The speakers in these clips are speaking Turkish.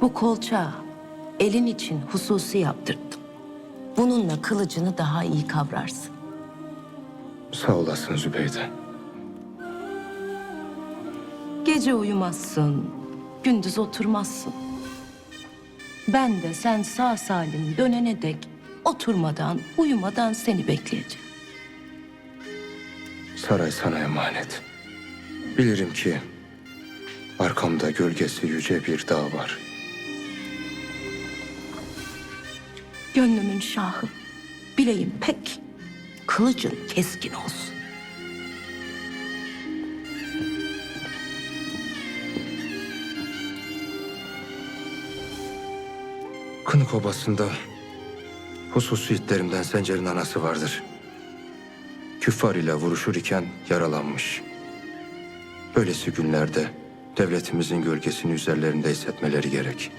Bu kolça elin için hususi yaptırttım. Bununla kılıcını daha iyi kavrarsın. Sağ olasın Zübeyde. Gece uyumazsın, gündüz oturmazsın. Ben de sen sağ salim dönene dek oturmadan, uyumadan seni bekleyeceğim. Saray sana emanet. Bilirim ki arkamda gölgesi yüce bir dağ var. Gönlümün şahı, bileğim pek, kılıcın keskin olsun. Kınık obasında hususi itlerimden Sencer'in anası vardır. Küffar ile vuruşur iken yaralanmış. Böylesi günlerde devletimizin gölgesini üzerlerinde hissetmeleri gerek.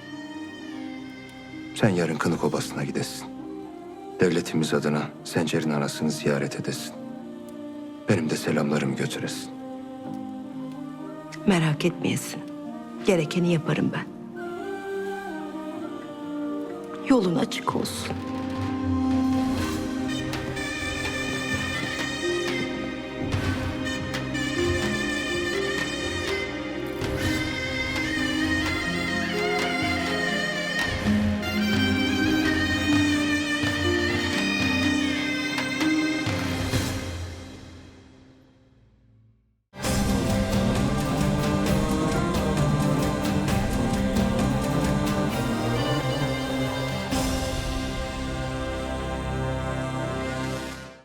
Sen yarın Kınık obasına gidesin. Devletimiz adına Sencer'in anasını ziyaret edesin. Benim de selamlarımı götüresin. Merak etmeyesin. Gerekeni yaparım ben. Yolun açık olsun.